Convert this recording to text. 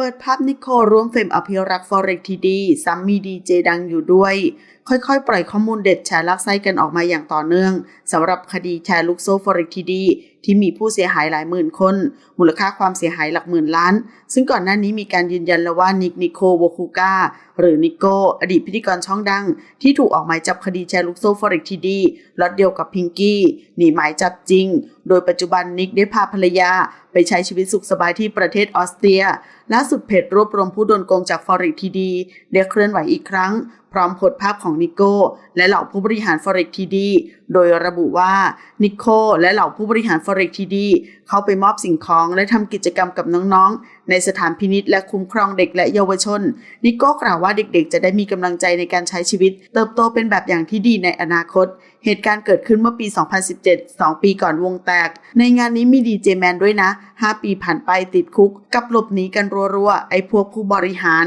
ปิดภาพนิโคลร่วมเฟรมอภิรักษ์ฟอเร็กทีดีซ้ำมีดีเจดังอยู่ด้วยค่อยๆ ปล่อยข้อมูลเด็ดแชร์ลักไส้กันออกมาอย่างต่อเนื่องสำหรับคดีแชร์ลูกโซ่ฟอร็กทีดีที่มีผู้เสียหายหลายหมื่นคน มูลค่าความเสียหายหลักหมื่นล้าน ซึ่งก่อนหน้านี้มีการยืนยันแล้วว่านิกนิโคโวคูกาหรือนิโกอดีตพิธีกรช่องดัง ที่ถูกออกหมายจับคดีแชร์ลูกโซ่ฟอร็กทีดีล็อตเดียวกับพิงกี้หนีหมายจับจริง โดยปัจจุบันนิกได้พาภรรยา ไปใช้ชีวิตสุขสบายที่ประเทศออสเตรียล่าสุดเพจรวบรวมผู้โดนโกงจากฟอร็กทีดีได้เคลื่อนไหวอีกครั้ง พร้อมโพสต์ภาพของนิโก้ และเหล่าผู้บริหารฟอเร็กทีดี โดยระบุว่านิโคและเหล่าผู้บริหารฟอเร็กทีดี เข้าไปมอบสิ่งของและทำกิจกรรมกับน้องๆ ในสถานพินิษและคุ้มครองเด็กและเยาวชน นิโก้กล่าวว่าเด็กๆ จะได้มีกำลังใจในการใช้ชีวิต เติบโตเป็นแบบอย่างที่ดีในอนาคต เหตุการณ์เกิดขึ้นเมื่อปี 2017 2 ปีก่อนวงแตก ในงานนี้มีดีเจแมนด้วยนะ 5 ปีผ่านไปติดคุก กับหลบหนีกันรัวๆ ไอ้พวกผู้บริหาร